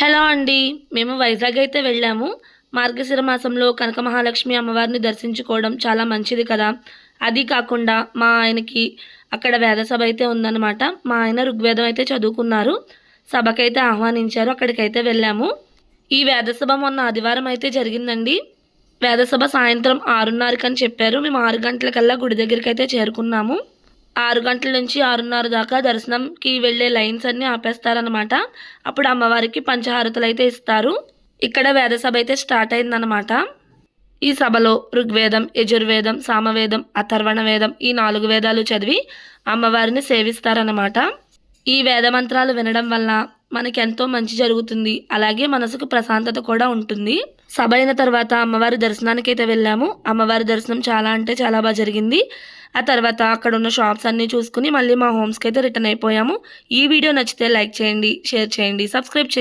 Hello అండి. మేము వైజాగ్ అయితే వెళ్ళాము. మార్గశిర మాసంలో కనక మహాలక్ష్మి అమ్మవారిని దర్శించుకోవడం చాలా మంచిది కదా. అది కాకుండా మా ఆయనకి అక్కడ వేద సభ అయితే ఉందన్నమాట. మా ఆయన ఋగ్వేదం అయితే చదువుకున్నారు. సభకైతే ఆహ్వానించారు. అక్కడికైతే వెళ్ళాము. ఈ వేద సభ మొన్న ఆదివారం అయితే జరిగిందండి. వేద సభ సాయంత్రం ఆరున్నరకని అని చెప్పారు. మేము ఆరు గంటలకల్లా గుడి దగ్గరికి అయితే చేరుకున్నాము. ఆరు గంటల నుంచి ఆరున్నర దాకా దర్శనంకి వెళ్ళే లైన్స్ అన్ని ఆపేస్తారనమాట అప్పుడు అమ్మవారికి పంచహారతులు అయితే ఇస్తారు. ఇక్కడ వేదసభ అయితే స్టార్ట్ అయిందనమాట ఈ సభలో ఋగ్వేదం యజుర్వేదం సామవేదం అథర్వణ వేదం ఈ నాలుగు వేదాలు చదివి అమ్మవారిని సేవిస్తారనమాట ఈ వేద మంత్రాలు వినడం వల్ల మనకి ఎంతో మంచి జరుగుతుంది. అలాగే మనసుకు ప్రశాంతత కూడా ఉంటుంది. సభ అయిన తర్వాత అమ్మవారి దర్శనానికి అయితే వెళ్ళాము. అమ్మవారి దర్శనం చాలా అంటే చాలా బాగా జరిగింది. ఆ తర్వాత అక్కడ ఉన్న షాప్స్ అన్నీ చూసుకుని మళ్ళీ మా హోమ్స్కి అయితే రిటర్న్ అయిపోయాము. ఈ వీడియో నచ్చితే లైక్ చేయండి షేర్ చేయండి సబ్స్క్రైబ్ చేయండి.